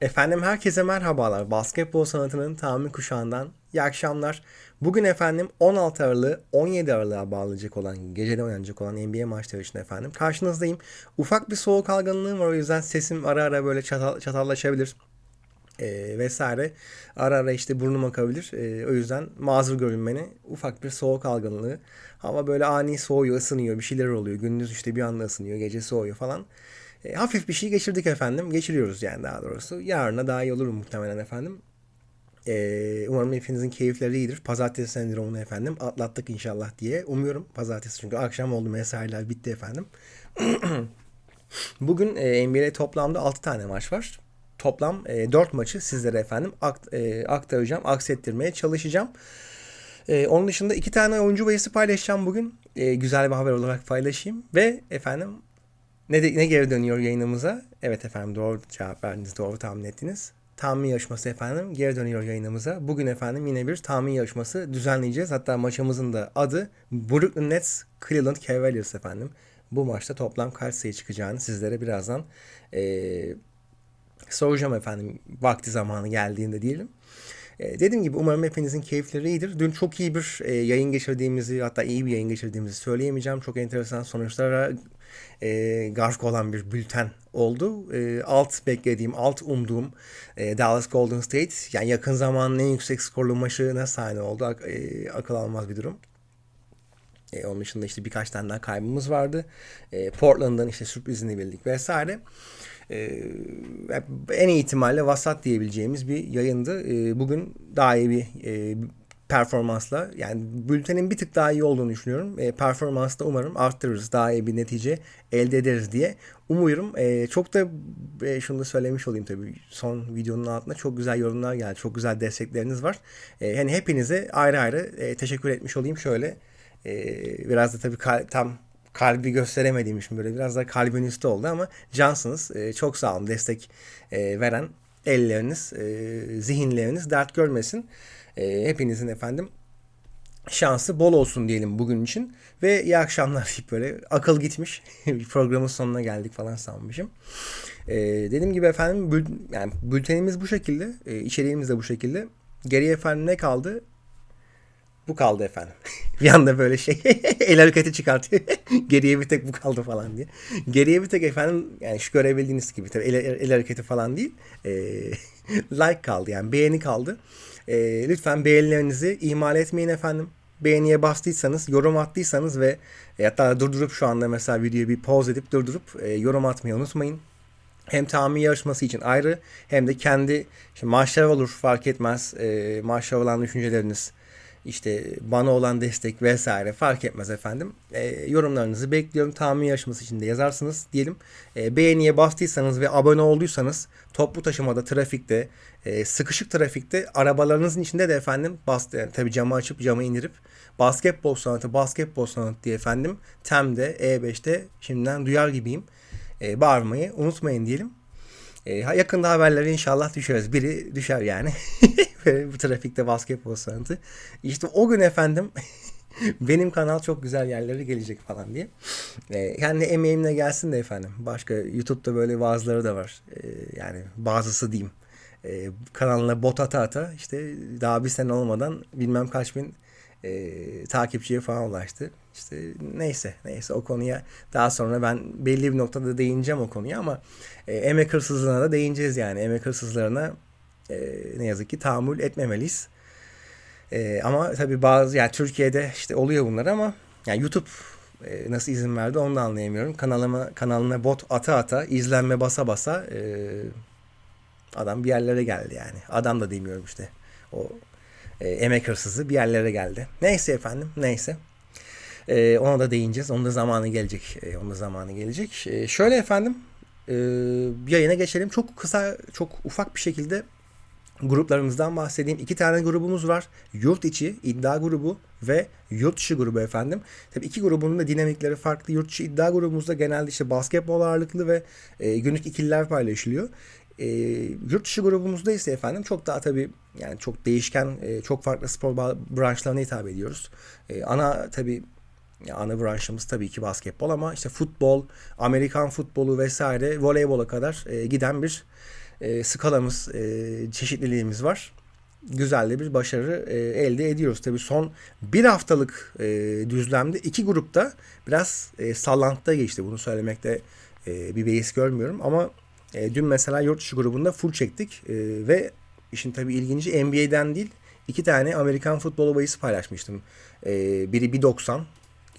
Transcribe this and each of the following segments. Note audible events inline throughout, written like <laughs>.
Efendim herkese merhabalar. Basketbol sanatının tamir kuşağından iyi akşamlar. Bugün efendim 16 Aralık'ı 17 Aralık'a bağlayacak olan, gecede oynanacak olan NBA maçları için efendim karşınızdayım. Ufak bir soğuk algınlığım var o yüzden sesim ara ara böyle çatal, çatallaşabilir e, vesaire. Ara ara işte burnum akabilir. E, o yüzden mazur görün. Ufak bir soğuk algınlığı. Hava böyle ani soğuyor, ısınıyor, bir şeyler oluyor. Gündüz işte bir anda ısınıyor, gece soğuyor falan. E, hafif bir şey geçirdik efendim. Geçiriyoruz yani daha doğrusu. Yarına daha iyi olur muhtemelen efendim. E, umarım hepinizin keyifleri iyidir. Pazartesi sendromunu efendim atlattık inşallah diye umuyorum. Pazartesi çünkü akşam oldu mesailer bitti efendim. <clears throat> Bugün e, NBA'de toplamda 6 tane maç var. Toplam e, 4 maçı sizlere efendim akt, e, aktaracağım, aksettirmeye çalışacağım. E, onun dışında iki tane oyuncu bayısı paylaşacağım bugün. E, güzel bir haber olarak paylaşayım. Ve efendim ne, de, ne geri dönüyor yayınımıza? Evet efendim doğru cevap verdiniz, doğru tahmin ettiniz. Tahmin yarışması efendim geri dönüyor yayınımıza. Bugün efendim yine bir tahmin yarışması düzenleyeceğiz. Hatta maçımızın da adı Brooklyn Nets Cleveland Cavaliers efendim. Bu maçta toplam kaç sayı çıkacağını sizlere birazdan ee, soracağım efendim vakti zamanı geldiğinde diyelim. E, dediğim gibi umarım hepinizin keyifleri iyidir. Dün çok iyi bir e, yayın geçirdiğimizi hatta iyi bir yayın geçirdiğimizi söyleyemeyeceğim. Çok enteresan sonuçlara e, gark olan bir bülten oldu. E, alt beklediğim, alt umduğum e, Dallas Golden State yani yakın zamanın en yüksek skorlu maçına sahne oldu. Ak, e, akıl almaz bir durum. E, onun dışında işte birkaç tane daha kaybımız vardı. E, Portland'dan işte sürprizini bildik vesaire. E, en iyi ihtimalle vasat diyebileceğimiz bir yayındı. E, bugün daha iyi bir e, performansla yani bültenin bir tık daha iyi olduğunu düşünüyorum. E, performansta umarım arttırırız. Daha iyi bir netice elde ederiz diye umuyorum. E, çok da e, şunu da söylemiş olayım tabii. Son videonun altında çok güzel yorumlar geldi. Çok güzel destekleriniz var. E, yani hepinize ayrı ayrı e, teşekkür etmiş olayım şöyle. E, biraz da tabii kal- tam kalbi gösteremediğim için böyle biraz da kalbin üstü oldu ama cansınız. E, çok sağ olun destek e, veren elleriniz, e, zihinleriniz dert görmesin. E, hepinizin efendim şansı bol olsun diyelim bugün için. Ve iyi akşamlar deyip böyle akıl gitmiş. <laughs> Programın sonuna geldik falan sanmışım. E, dediğim gibi efendim bül, yani bültenimiz bu şekilde. E, içeriğimiz de bu şekilde. Geriye efendim ne kaldı? Bu kaldı efendim. <laughs> bir anda böyle şey <laughs> el hareketi çıkartıyor. Geriye bir tek bu kaldı falan diye. Geriye bir tek efendim yani şu görebildiğiniz gibi tabii el, el hareketi falan değil. E, like kaldı yani beğeni kaldı. E, lütfen beğenilerinizi ihmal etmeyin efendim. Beğeniye bastıysanız, yorum attıysanız ve e, hatta durdurup şu anda mesela videoyu bir pause edip durdurup e, yorum atmayı unutmayın. Hem tahmin yarışması için ayrı hem de kendi işte maçlar olur fark etmez. E, maçlar olan düşünceleriniz, işte bana olan destek vesaire fark etmez efendim. E, yorumlarınızı bekliyorum. Tahmin yarışması için de yazarsınız diyelim. E, beğeniye bastıysanız ve abone olduysanız toplu taşımada, trafikte, e, sıkışık trafikte arabalarınızın içinde de efendim bas, yani tabii camı açıp camı indirip basketbol sanatı, basketbol sanatı diye efendim TEM'de, E5'te şimdiden duyar gibiyim. E, bağırmayı unutmayın diyelim. E, yakında haberleri inşallah düşeriz. Biri düşer yani. <laughs> bu trafikte basketbol sanatı. İşte o gün efendim <laughs> benim kanal çok güzel yerlere gelecek falan diye. E, kendi emeğimle gelsin de efendim. Başka YouTube'da böyle bazıları da var. E, yani bazısı diyeyim. E, kanalına bot ata ata işte daha bir sene olmadan bilmem kaç bin e, takipçiye falan ulaştı. İşte neyse neyse o konuya daha sonra ben belli bir noktada değineceğim o konuya ama e, emek hırsızlığına da değineceğiz yani. Emek hırsızlarına e, ne yazık ki tahammül etmemeliyiz. E, ama tabii bazı yani Türkiye'de işte oluyor bunlar ama yani YouTube e, nasıl izin verdi onu da anlayamıyorum. Kanalıma kanalına bot ata ata izlenme basa basa e, adam bir yerlere geldi yani. Adam da demiyorum işte. O e, emek hırsızı bir yerlere geldi. Neyse efendim neyse. E, ona da değineceğiz. Onun da zamanı gelecek. E, onun da zamanı gelecek. E, şöyle efendim e, yayına geçelim. Çok kısa, çok ufak bir şekilde gruplarımızdan bahsedeyim. İki tane grubumuz var. Yurt içi iddia grubu ve yurt dışı grubu efendim. Tabii iki grubunun da dinamikleri farklı. Yurt içi iddia grubumuzda genelde işte basketbol ağırlıklı ve e, günlük ikililer paylaşılıyor. E, yurt dışı grubumuzda ise efendim çok daha tabii yani çok değişken, e, çok farklı spor branşlarına hitap ediyoruz. E, ana tabii ana branşımız tabii ki basketbol ama işte futbol, Amerikan futbolu vesaire voleybola kadar e, giden bir e, skalamız, e, çeşitliliğimiz var. Güzel de bir başarı e, elde ediyoruz. Tabii son bir haftalık e, düzlemde iki grupta biraz e, sallantıda geçti. Bunu söylemekte e, bir beis görmüyorum ama e, dün mesela yurt dışı grubunda full çektik e, ve işin tabii ilginci NBA'den değil iki tane Amerikan futbolu bahisi paylaşmıştım. E, biri 1.90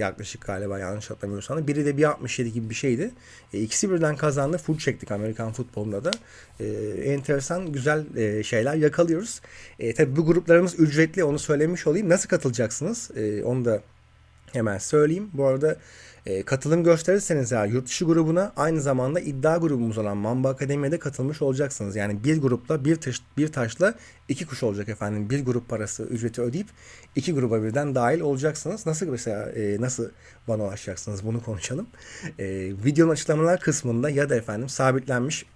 yaklaşık galiba yanlış hatırlamıyorsam. Biri de 1.67 gibi bir şeydi. E, ikisi birden kazandı. Full çektik Amerikan futbolunda da. E, enteresan güzel e, şeyler yakalıyoruz. E, tabii bu gruplarımız ücretli onu söylemiş olayım. Nasıl katılacaksınız? E, onu da hemen söyleyeyim. Bu arada e, katılım gösterirseniz eğer yurt dışı grubuna aynı zamanda iddia grubumuz olan Mamba Akademi'ye de katılmış olacaksınız. Yani bir grupla bir, taş, bir taşla iki kuş olacak efendim. Bir grup parası ücreti ödeyip iki gruba birden dahil olacaksınız. Nasıl mesela e, nasıl bana ulaşacaksınız bunu konuşalım. E, videonun açıklamalar kısmında ya da efendim sabitlenmiş <clears throat>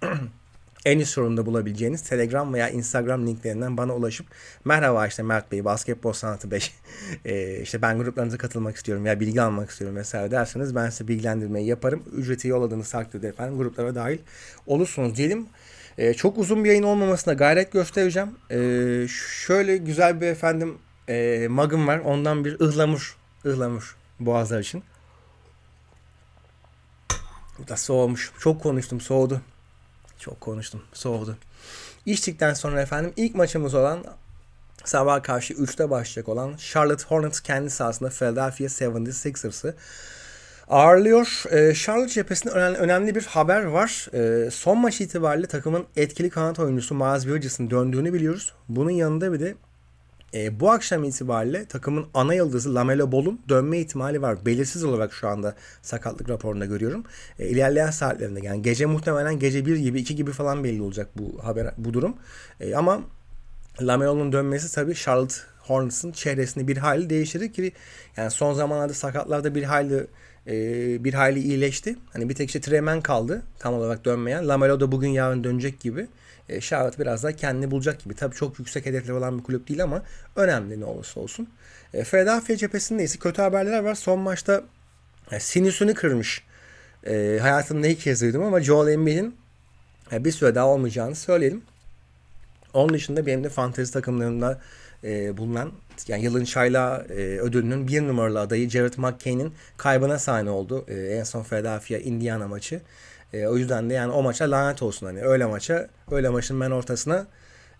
en üst sorumda bulabileceğiniz Telegram veya Instagram linklerinden bana ulaşıp merhaba işte Mert Bey basketbol sanatı 5 <laughs> e, işte ben gruplarınıza katılmak istiyorum veya bilgi almak istiyorum vesaire derseniz ben size bilgilendirmeyi yaparım. Ücreti yolladığınız takdirde efendim gruplara dahil olursunuz diyelim. E, çok uzun bir yayın olmamasına gayret göstereceğim. E, şöyle güzel bir efendim e, magım var. Ondan bir ıhlamur, ıhlamur boğazlar için. Bu da soğumuş. Çok konuştum soğudu. Çok konuştum. Soğudu. İçtikten sonra efendim ilk maçımız olan sabah karşı 3'te başlayacak olan Charlotte Hornets kendi sahasında Philadelphia 76ers'ı ağırlıyor. Ee, Charlotte cephesinde önemli, önemli bir haber var. Ee, son maç itibariyle takımın etkili kanat oyuncusu Miles Bridges'in döndüğünü biliyoruz. Bunun yanında bir de e, bu akşam itibariyle takımın ana yıldızı Lamelo Ball'un dönme ihtimali var. Belirsiz olarak şu anda sakatlık raporunda görüyorum. E, ilerleyen saatlerinde yani gece muhtemelen gece 1 gibi 2 gibi falan belli olacak bu haber bu durum. E, ama Lamelo'nun dönmesi tabii Charlotte Hornets'ın çehresini bir hayli değiştirir ki yani son zamanlarda sakatlarda bir hayli e, bir hayli iyileşti. Hani bir tek işte Tremen kaldı tam olarak dönmeyen. Lamelo da bugün yarın dönecek gibi e, Charlotte biraz daha kendini bulacak gibi. Tabii çok yüksek hedefleri olan bir kulüp değil ama önemli ne olursa olsun. E, Philadelphia cephesinde ise kötü haberler var. Son maçta e, sinüsünü kırmış. E, hayatımda ilk kez duydum ama Joel Embiid'in e, bir süre daha olmayacağını söyleyelim. Onun dışında benim de fantezi takımlarında e, bulunan yani yılın çayla e, ödülünün bir numaralı adayı Jared McCain'in kaybına sahne oldu. E, en son Philadelphia Indiana maçı. E, o yüzden de yani o maça lanet olsun hani öyle maça öyle maçın ben ortasına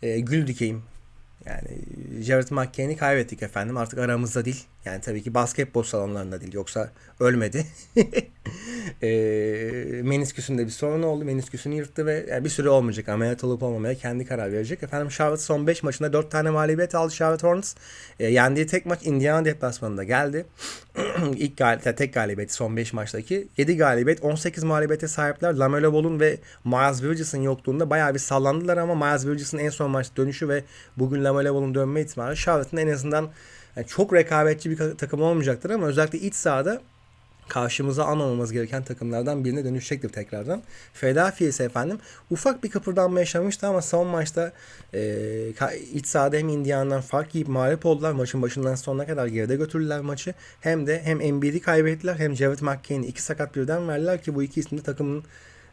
e, gül dikeyim. Yani Jared McCain'i kaybettik efendim artık aramızda değil. Yani tabii ki basketbol salonlarında değil yoksa ölmedi. <laughs> e, menisküsünde bir sorun oldu. Menisküsünü yırttı ve yani bir süre olmayacak. Ameliyat olup olmamaya kendi karar verecek. Efendim Charlotte son 5 maçında 4 tane mağlubiyet aldı Charlotte Hornets. E, yendiği tek maç Indiana deplasmanında geldi. <clears throat> İlk galibiyet, tek galibiyeti son 5 maçtaki. 7 galibiyet, 18 mağlubiyete sahipler. Lamelo Ball'un ve Miles Bridges'ın yokluğunda bayağı bir sallandılar ama Miles Bridges'ın en son maç dönüşü ve bugün Lamelo Ball'un dönme ihtimali Charlotte'ın en azından yani çok rekabetçi bir takım olmayacaktır ama özellikle iç sahada karşımıza almamamız gereken takımlardan birine dönüşecektir tekrardan. Philadelphia ise efendim ufak bir kıpırdanma yaşamıştı ama son maçta e, iç sahada hem Indiana'dan fark yiyip mağlup oldular. Maçın başından sonuna kadar geride götürdüler maçı. Hem de hem Embiid'i kaybettiler hem Jared McCain'i iki sakat birden verdiler ki bu iki isim de takımın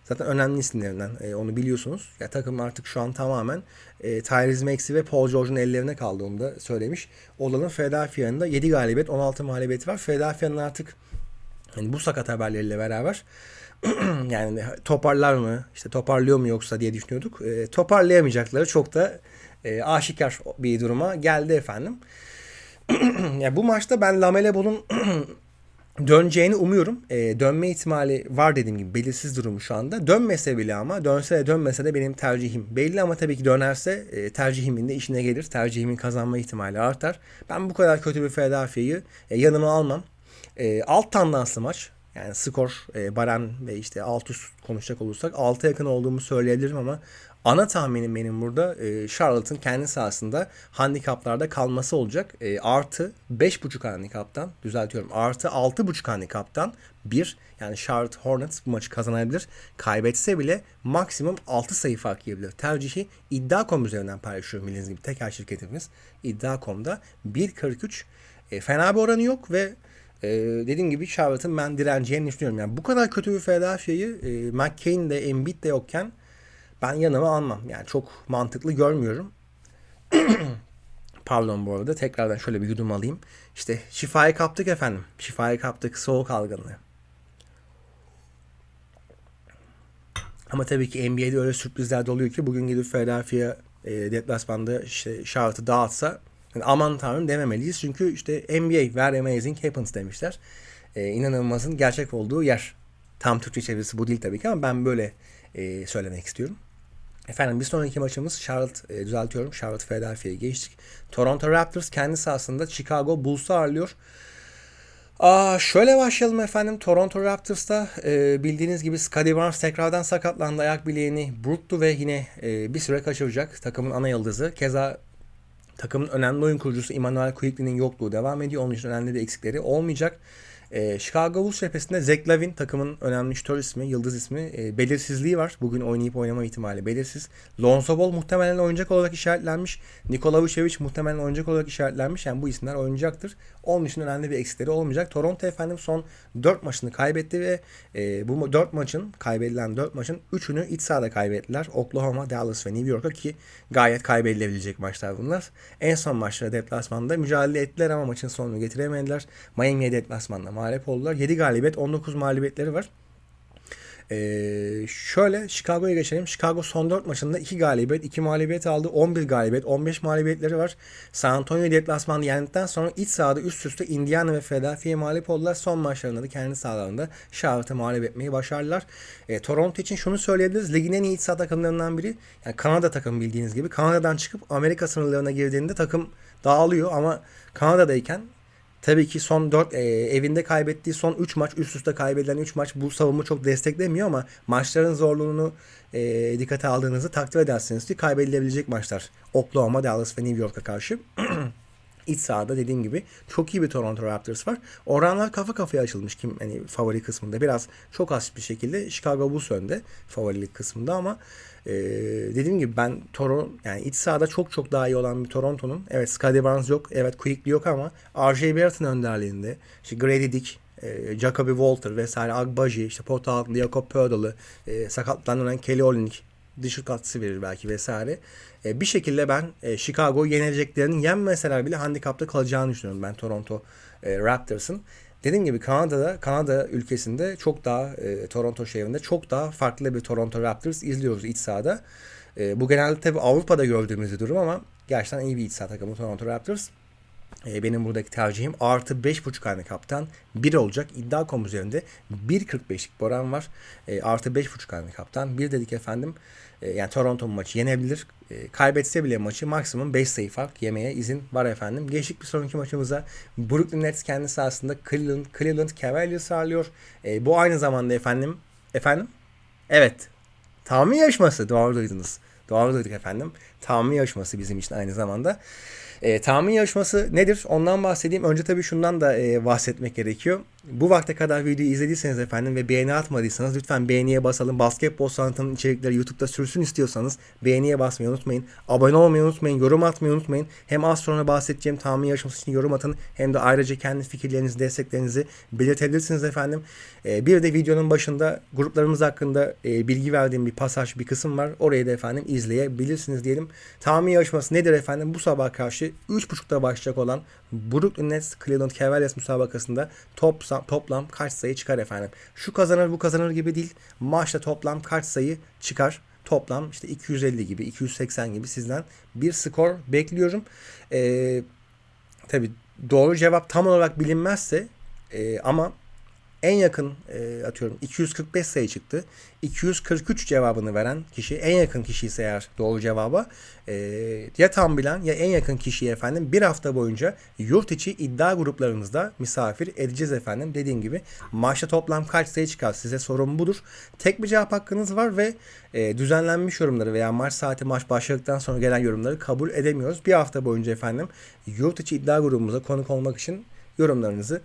zaten önemli isimlerinden e, onu biliyorsunuz. Ya takım artık şu an tamamen e, Tyrese Maxey ve Paul George'un ellerine kaldı onu da söylemiş. Olanın Philadelphia'nın da 7 galibiyet 16 mağlubiyeti var. Philadelphia'nın artık yani bu sakat haberleriyle beraber <clears throat> yani toparlar mı işte toparlıyor mu yoksa diye düşünüyorduk. E, toparlayamayacakları çok da e, aşikar bir duruma geldi efendim. <clears throat> yani bu maçta ben Lamele Ball'un <clears throat> döneceğini umuyorum. E, dönme ihtimali var dediğim gibi belirsiz durumu şu anda. Dönmese bile ama dönse de dönmese de benim tercihim belli ama tabii ki dönerse e, tercihimin de işine gelir. Tercihimin kazanma ihtimali artar. Ben bu kadar kötü bir Philadelphia'yı e, yanıma almam. E, alt tandanslı maç. Yani skor, e, Baran ve işte alt üst konuşacak olursak 6 yakın olduğumu söyleyebilirim ama ana tahminim benim burada e, Charlotte'ın kendi sahasında handikaplarda kalması olacak. E, artı 5.5 handikaptan düzeltiyorum. Artı 6.5 handikaptan bir yani Charlotte Hornets bu maçı kazanabilir. Kaybetse bile maksimum 6 sayı fark yiyebilir. Tercihi iddia.com üzerinden paylaşıyorum bildiğiniz gibi. Tekel şirketimiz iddia.com'da 1.43 e, fena bir oranı yok ve ee, dediğim gibi Charlotte'ın ben direneceğini düşünüyorum. Yani bu kadar kötü bir Philadelphia'yı e, McCain de Embiid de yokken ben yanıma almam. Yani çok mantıklı görmüyorum. <clears throat> Pardon bu arada tekrardan şöyle bir yudum alayım. İşte şifayı kaptık efendim. Şifayı kaptık soğuk algınlığı. Ama tabii ki NBA'de öyle sürprizler de oluyor ki bugün gidip Philadelphia e, deplasmanda işte Charlotte'ı dağıtsa yani aman tanrım dememeliyiz. Çünkü işte NBA where amazing happens demişler. E, inanılmazın gerçek olduğu yer. Tam Türkçe çevirisi bu değil tabii ki ama ben böyle e, söylemek istiyorum. Efendim bir sonraki maçımız Charlotte e, düzeltiyorum. Charlotte Philadelphia'ya geçtik. Toronto Raptors kendi sahasında Chicago Bulls'u ağırlıyor. Aa, şöyle başlayalım efendim. Toronto Raptors'ta e, bildiğiniz gibi Scottie Barnes tekrardan sakatlandı. Ayak bileğini burktu ve yine e, bir süre kaçıracak. Takımın ana yıldızı. Keza takımın önemli oyun kurucusu Emmanuel Quickly'nin yokluğu devam ediyor. Onun için önemli bir eksikleri olmayacak. E, Chicago Bulls cephesinde Zach Lavin takımın önemli şütör ismi, yıldız ismi. E, belirsizliği var. Bugün oynayıp oynama ihtimali belirsiz. Lonzo Ball muhtemelen oynayacak olarak işaretlenmiş. Nikola Vucevic muhtemelen oynayacak olarak işaretlenmiş. Yani bu isimler oynayacaktır. Onun için önemli bir eksikleri olmayacak. Toronto efendim son 4 maçını kaybetti ve e, bu 4 maçın kaybedilen 4 maçın 3'ünü iç sahada kaybettiler. Oklahoma, Dallas ve New York'a ki gayet kaybedilebilecek maçlar bunlar. En son maçta deplasmanda mücadele ettiler ama maçın sonunu getiremediler. Miami'ye deplasmanda mağlup oldular. 7 galibiyet 19 mağlubiyetleri var. Ee, şöyle Chicago'ya geçelim. Chicago son 4 maçında 2 galibiyet, 2 mağlubiyet aldı. 11 galibiyet, 15 mağlubiyetleri var. San Antonio deplasmanı yendikten sonra iç sahada üst üste Indiana ve Philadelphia'ya mağlup oldular. Son maçlarında da kendi sahalarında Charlotte'ı mağlup etmeyi başardılar. E, Toronto için şunu söyleyebiliriz. Ligin en iyi iç saha takımlarından biri. Yani Kanada takım bildiğiniz gibi. Kanada'dan çıkıp Amerika sınırlarına girdiğinde takım dağılıyor ama Kanada'dayken Tabii ki son 4 e, evinde kaybettiği son 3 maç üst üste kaybedilen 3 maç bu savunma çok desteklemiyor ama maçların zorluğunu e, dikkate aldığınızı takdir edersiniz ki kaybedilebilecek maçlar. Oklahoma, Dallas ve New York'a karşı. <clears throat> İç sahada dediğim gibi çok iyi bir Toronto Raptors var. Oranlar kafa kafaya açılmış kim hani favori kısmında. Biraz çok az bir şekilde Chicago Bulls önde favorilik kısmında ama e, dediğim gibi ben Toronto yani iç sahada çok çok daha iyi olan bir Toronto'nun evet Scottie Barnes yok evet Quickly yok ama R.J. Barrett'ın önderliğinde işte Grady Dick e, Jacoby Walter vesaire Agbaji işte pot altında Jakob Pödal'ı e, sakatlanan Kelly Olynyk dışı katkısı verir belki vesaire. E, bir şekilde ben e, Chicago'yu yeneceklerinin yenmeseler bile handikapta kalacağını düşünüyorum ben Toronto e, Raptors'ın. Dediğim gibi Kanada'da, Kanada ülkesinde çok daha e, Toronto şehrinde çok daha farklı bir Toronto Raptors izliyoruz iç sahada. E, bu genelde tabi Avrupa'da gördüğümüz bir durum ama gerçekten iyi bir iç saha takımı Toronto Raptors. E, benim buradaki tercihim artı 5.5 handikaptan 1 olacak. İddia.com üzerinde 1.45'lik oran var. E, artı 5.5 handikaptan 1 dedik efendim. E, yani Toronto maçı yenebilir. E, kaybetse bile maçı maksimum 5 sayı fark yemeye izin var efendim. Geçtik bir sonraki maçımıza. Brooklyn Nets kendi sahasında Cleveland, Cleveland Cavaliers ağırlıyor. E, bu aynı zamanda efendim. Efendim? Evet. Tahmin yarışması. Doğru duydunuz. Doğru duyduk efendim. Tahmin yarışması bizim için aynı zamanda. E, tahmin yarışması nedir? Ondan bahsedeyim. Önce tabii şundan da e, bahsetmek gerekiyor. Bu vakte kadar videoyu izlediyseniz efendim ve beğeni atmadıysanız lütfen beğeniye basalım. Basketbol sanatının içerikleri YouTube'da sürsün istiyorsanız beğeniye basmayı unutmayın. Abone olmayı unutmayın. Yorum atmayı unutmayın. Hem az sonra bahsedeceğim tahmin yarışması için yorum atın. Hem de ayrıca kendi fikirlerinizi, desteklerinizi belirtebilirsiniz efendim. E, bir de videonun başında gruplarımız hakkında e, bilgi verdiğim bir pasaj, bir kısım var. Orayı da efendim izleyebilirsiniz diyelim. Tahmin yarışması nedir efendim? Bu sabah karşı 3.30'da başlayacak olan Brooklyn Nets Cleveland Cavaliers müsabakasında top, toplam kaç sayı çıkar efendim? Şu kazanır bu kazanır gibi değil. Maçta toplam kaç sayı çıkar? Toplam işte 250 gibi 280 gibi sizden bir skor bekliyorum. Ee, tabi doğru cevap tam olarak bilinmezse e, ama en yakın e, atıyorum 245 sayı çıktı. 243 cevabını veren kişi en yakın kişi ise eğer doğru cevaba e, ya tam bilen ya en yakın kişiyi efendim bir hafta boyunca yurt içi iddia gruplarımızda misafir edeceğiz efendim. Dediğim gibi maçta toplam kaç sayı çıkar size sorun budur. Tek bir cevap hakkınız var ve e, düzenlenmiş yorumları veya maç saati maç başladıktan sonra gelen yorumları kabul edemiyoruz. Bir hafta boyunca efendim yurt içi iddia grubumuza konuk olmak için yorumlarınızı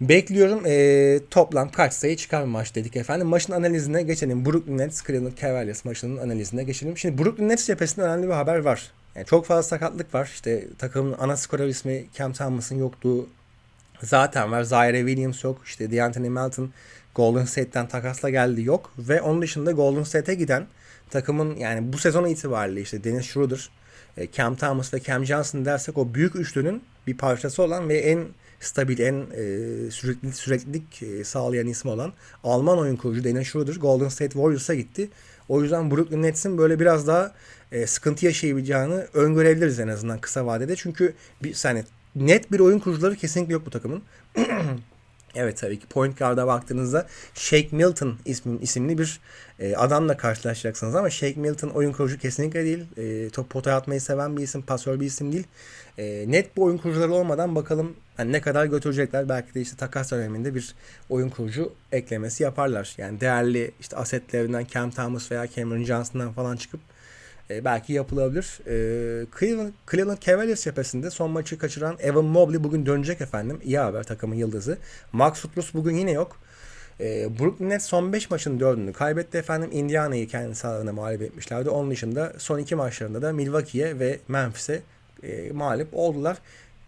Bekliyorum. E, toplam kaç sayı çıkar maç dedik efendim. Maçın analizine geçelim. Brooklyn Nets Cleveland Cavaliers maçının analizine geçelim. Şimdi Brooklyn Nets cephesinde önemli bir haber var. Yani çok fazla sakatlık var. İşte takımın ana skorer ismi Cam Thomas'ın yokluğu zaten var. Zaire Williams yok. İşte D'Anthony Melton Golden State'ten takasla geldi yok. Ve onun dışında Golden State'e giden takımın yani bu sezon itibariyle işte Dennis Schroeder, Cam Thomas ve Cam Johnson dersek o büyük üçlünün bir parçası olan ve en stabil, en e, sürekli süreklilik e, sağlayan ismi olan Alman oyun kurucu Dennis Schroeder Golden State Warriors'a gitti. O yüzden Brooklyn Nets'in böyle biraz daha e, sıkıntı yaşayabileceğini öngörebiliriz en azından kısa vadede. Çünkü bir yani net bir oyun kurucuları kesinlikle yok bu takımın. <clears throat> Evet tabii ki point guard'a baktığınızda Shake Milton ismi, isimli bir e, adamla karşılaşacaksınız ama Shake Milton oyun kurucu kesinlikle değil. E, top potaya atmayı seven bir isim, pasör bir isim değil. E, net bir oyun kurucuları olmadan bakalım hani ne kadar götürecekler. Belki de işte takas döneminde bir oyun kurucu eklemesi yaparlar. Yani değerli işte asetlerinden Cam Thomas veya Cameron Johnson'dan falan çıkıp e, belki yapılabilir. E, Cleveland, Cleveland Cavaliers cephesinde son maçı kaçıran Evan Mobley bugün dönecek efendim. İyi haber takımın yıldızı. Max Strus bugün yine yok. E, Brooklyn Nets son 5 maçın 4'ünü kaybetti efendim. Indiana'yı kendi sahalarına mağlup etmişlerdi. Onun dışında son 2 maçlarında da Milwaukee'ye ve Memphis'e e, mağlup oldular.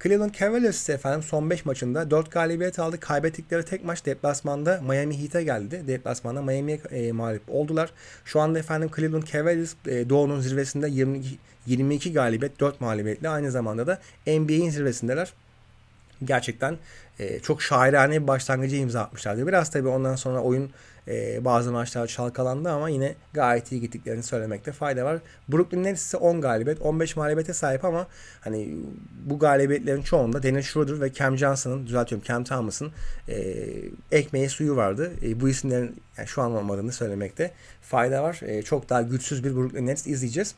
Cleveland Cavaliers efendim son 5 maçında 4 galibiyet aldı. Kaybettikleri tek maç deplasmanda Miami Heat'e geldi. Deplasmanda Miami'ye e, mağlup oldular. Şu anda efendim Cleveland Cavaliers e, Doğu'nun zirvesinde 22, 22 galibiyet 4 mağlubiyetle aynı zamanda da NBA'in zirvesindeler. Gerçekten e, çok şairane bir başlangıcı imza atmışlardı. Biraz tabii ondan sonra oyun e, bazı maçlar çalkalandı ama yine gayet iyi gittiklerini söylemekte fayda var. Brooklyn Nets ise 10 galibiyet, 15 mağlubiyete sahip ama hani bu galibiyetlerin çoğunda Dennis Schroeder ve Cam Johnson'ın, düzeltiyorum Cam Thomas'ın e, ekmeği suyu vardı. E, bu isimlerin yani şu an olmadığını söylemekte fayda var. E, çok daha güçsüz bir Brooklyn Nets izleyeceğiz.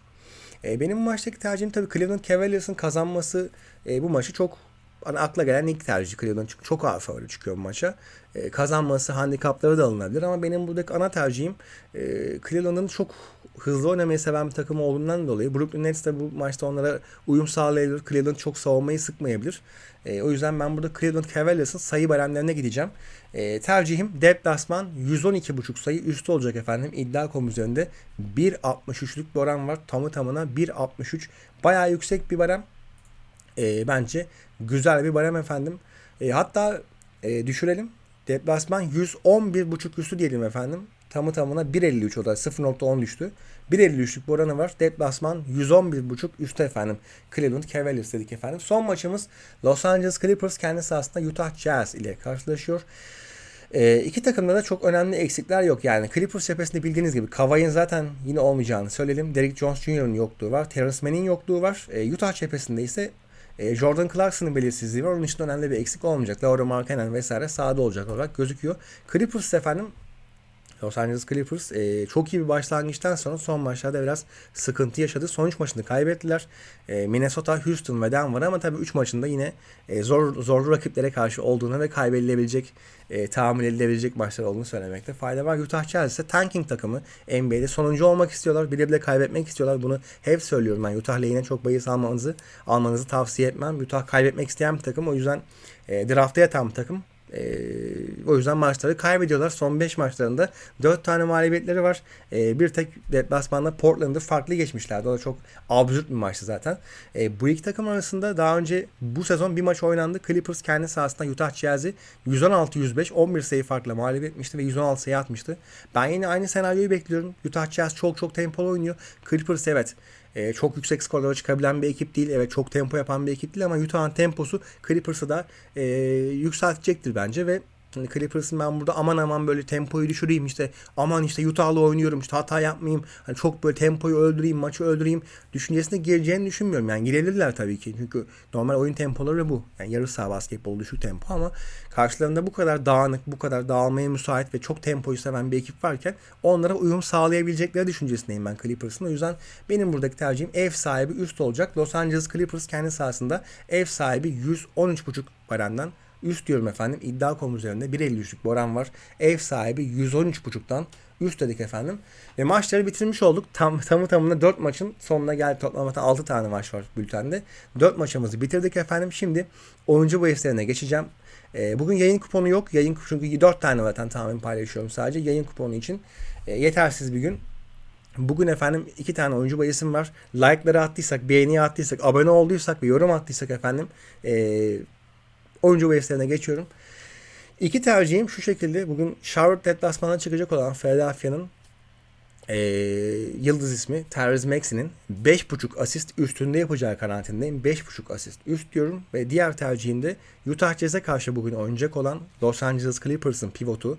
E, benim bu maçtaki tercihim tabii Cleveland Cavaliers'ın kazanması e, bu maçı çok hani akla gelen ilk tercih Cleveland çünkü çok ağır favori çıkıyor maça. E, kazanması, handikapları da alınabilir ama benim buradaki ana tercihim e, Cleveland'ın çok hızlı oynamayı seven bir takım olduğundan dolayı Brooklyn Nets de bu maçta onlara uyum sağlayabilir. Cleveland çok savunmayı sıkmayabilir. E, o yüzden ben burada Cleveland Cavaliers'ın sayı baremlerine gideceğim. E, tercihim deplasman 112.5 sayı üstü olacak efendim. İddia.com üzerinde 1.63'lük bir oran var. Tamı tamına 1.63. Bayağı yüksek bir barem. E, bence güzel bir barem efendim. E, hatta e, düşürelim. Deplasman 111.5 üstü diyelim efendim. Tamı tamına 1.53 o da 0.10 düştü. 1.53'lük bir oranı var. Deplasman 111.5 üstü efendim. Cleveland Cavaliers dedik efendim. Son maçımız Los Angeles Clippers kendi sahasında Utah Jazz ile karşılaşıyor. E, iki takımda da çok önemli eksikler yok. Yani Clippers cephesinde bildiğiniz gibi Kawhi'nin zaten yine olmayacağını söyleyelim. Derrick Jones Jr.'ın yokluğu var. Terrence Mann'in yokluğu var. E, Utah cephesinde ise e, Jordan Clarkson'ın belirsizliği var. Onun için önemli bir eksik olmayacak. Laura Markkanen vesaire sahada olacak olarak gözüküyor. Clippers efendim Los Angeles Clippers e, çok iyi bir başlangıçtan sonra son maçlarda biraz sıkıntı yaşadı. Son 3 maçını kaybettiler. E, Minnesota, Houston ve Denver ama tabii 3 maçında yine e, zor zorlu rakiplere karşı olduğunu ve kaybedilebilecek, e, tahammül edilebilecek maçlar olduğunu söylemekte fayda var. Utah Jazz ise tanking takımı. NBA'de sonuncu olmak istiyorlar. Bile bile kaybetmek istiyorlar. Bunu hep söylüyorum ben. Utah lehine çok bayis almanızı, almanızı tavsiye etmem. Utah kaybetmek isteyen bir takım. O yüzden e, drafta yatan bir takım. E, o yüzden maçları kaybediyorlar. Son 5 maçlarında 4 tane mağlubiyetleri var. E, bir tek deplasmanda Portland'ı farklı geçmişlerdi. O da çok absürt bir maçtı zaten. E, bu iki takım arasında daha önce bu sezon bir maç oynandı. Clippers kendi sahasında Utah Jazz'i 116-105 11 sayı farkla mağlup etmişti ve 116 sayı atmıştı. Ben yine aynı senaryoyu bekliyorum. Utah Jazz çok çok tempolu oynuyor. Clippers evet e, çok yüksek skorlara çıkabilen bir ekip değil. Evet çok tempo yapan bir ekip değil ama Utah'ın temposu Clippers'ı da e, yükseltecektir bence ve Hani Clippers'ın ben burada aman aman böyle tempoyu düşüreyim işte aman işte Utah'la oynuyorum işte hata yapmayayım hani çok böyle tempoyu öldüreyim maçı öldüreyim düşüncesine gireceğini düşünmüyorum. Yani girebilirler tabii ki çünkü normal oyun tempoları bu. Yani yarı saha basketbolu düşük tempo ama karşılarında bu kadar dağınık bu kadar dağılmaya müsait ve çok tempoyu seven bir ekip varken onlara uyum sağlayabilecekleri düşüncesindeyim ben Clippers'ın. O yüzden benim buradaki tercihim ev sahibi üst olacak. Los Angeles Clippers kendi sahasında ev sahibi 113.5 barenden Üst diyorum efendim. İddia.com üzerinde 1.53'lük bir oran var. Ev sahibi 113.5'tan üst dedik efendim. Ve maçları bitirmiş olduk. Tam, tamı tamına 4 maçın sonuna geldi. Toplamda 6 tane maç var bültende. 4 maçımızı bitirdik efendim. Şimdi oyuncu bahislerine geçeceğim. E, bugün yayın kuponu yok. Yayın çünkü 4 tane zaten tamamen paylaşıyorum sadece. Yayın kuponu için e, yetersiz bir gün. Bugün efendim iki tane oyuncu bayisim var. Like'ları attıysak, beğeni attıysak, abone olduysak ve yorum attıysak efendim e, oyuncu bahislerine geçiyorum. İki tercihim şu şekilde. Bugün Charlotte deplasmana çıkacak olan Philadelphia'nın e, yıldız ismi Tyrese Maxey'nin 5.5 asist üstünde yapacağı kanaatindeyim. 5.5 asist üst diyorum ve diğer tercihimde Utah Jazz'e karşı bugün oynayacak olan Los Angeles Clippers'ın pivotu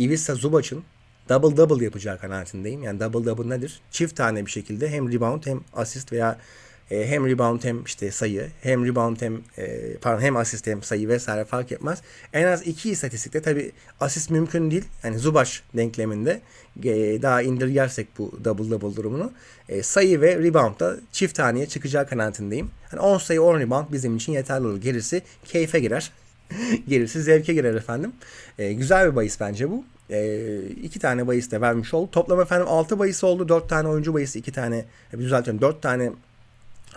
Ivica Zubac'ın double double yapacağı kanaatindeyim. Yani double double nedir? Çift tane bir şekilde hem rebound hem asist veya e, hem rebound hem işte sayı, hem rebound hem e, pardon hem asist hem sayı vesaire fark etmez. En az iki istatistikte tabi asist mümkün değil. Yani Zubaş denkleminde e, daha indirgersek bu double double durumunu e, sayı ve reboundda çift taneye çıkacağı kanaatindeyim. Yani 10 sayı 10 rebound bizim için yeterli olur. Gerisi keyfe girer. <laughs> Gerisi zevke girer efendim. E, güzel bir bahis bence bu. E, iki tane bahis de vermiş oldu. Toplam efendim 6 bahis oldu. 4 tane oyuncu bahisi, 2 tane e, düzeltiyorum 4 tane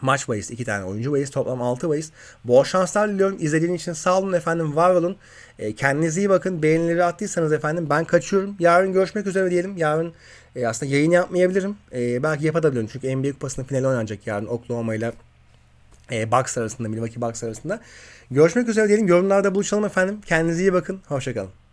maç bahis, 2 tane oyuncu bahis, toplam 6 bahis. Bol şanslar diliyorum. İzlediğiniz için sağ olun efendim, var olun. E, kendinize iyi bakın. Beğenileri attıysanız efendim ben kaçıyorum. Yarın görüşmek üzere diyelim. Yarın e, aslında yayın yapmayabilirim. E, belki yapabilirim çünkü NBA Kupası'nın finali oynanacak yarın Oklahoma ile e, Bucks arasında, Milwaukee Bucks arasında. Görüşmek üzere diyelim. Yorumlarda buluşalım efendim. Kendinize iyi bakın. Hoşçakalın.